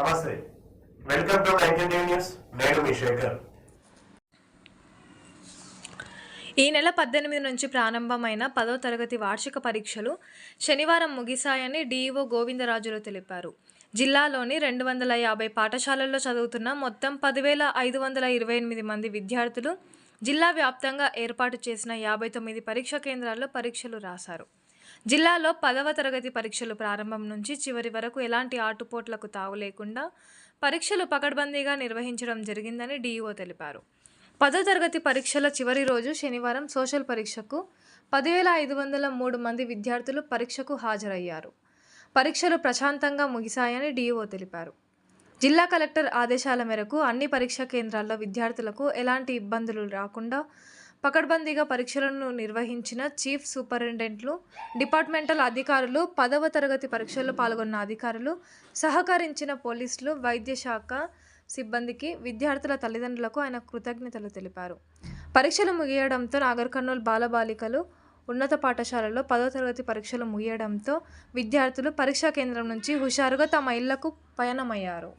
నమస్తే. Welcome to ఐకెన్ news. నేను మీ శేఖర్. ఈ నెల పద్దెనిమిది నుంచి ప్రారంభమైన పదో తరగతి వార్షిక పరీక్షలు శనివారం ముగిశాయని డీఈఓ గోవిందరాజులు తెలిపారు. జిల్లాలోని రెండు వందల యాభై పాఠశాలల్లో చదువుతున్న మొత్తం పదివేల ఐదు వందల ఇరవై ఎనిమిది మంది విద్యార్థులు జిల్లా వ్యాప్తంగా ఏర్పాటు చేసిన యాభై తొమ్మిది పరీక్షా కేంద్రాల్లో పరీక్షలు రాశారు. జిల్లాలో పదవ తరగతి పరీక్షలు ప్రారంభం నుంచి చివరి వరకు ఎలాంటి ఆటుపోట్లకు తావు లేకుండా పరీక్షలు పకడ్బందీగా నిర్వహించడం జరిగిందని డీఈఓ తెలిపారు. పదో తరగతి పరీక్షల చివరి రోజు శనివారం సోషల్ పరీక్షకు పదివేల ఐదు వందల మూడు మంది విద్యార్థులు పరీక్షకు హాజరయ్యారు. పరీక్షలు ప్రశాంతంగా ముగిశాయని డీఈఓ తెలిపారు. జిల్లా కలెక్టర్ ఆదేశాల మేరకు అన్ని పరీక్షా కేంద్రాల్లో విద్యార్థులకు ఎలాంటి ఇబ్బందులు రాకుండా పకడ్బందీగా పరీక్షలను నిర్వహించిన చీఫ్ సూపరింటెండెంట్లు డిపార్ట్మెంటల్ అధికారులు పదవ తరగతి పరీక్షల్లో పాల్గొన్న అధికారులు సహకరించిన పోలీసులు వైద్య శాఖ సిబ్బందికి విద్యార్థుల తల్లిదండ్రులకు ఆయన కృతజ్ఞతలు తెలిపారు. పరీక్షలు ముగియడంతో నాగర్ కర్నూలు బాలబాలికలు ఉన్నత పాఠశాలలో పదో తరగతి పరీక్షలు ముగియడంతో విద్యార్థులు పరీక్షా కేంద్రం నుంచి హుషారుగా తమ ఇళ్ళకు పయనమయ్యారు.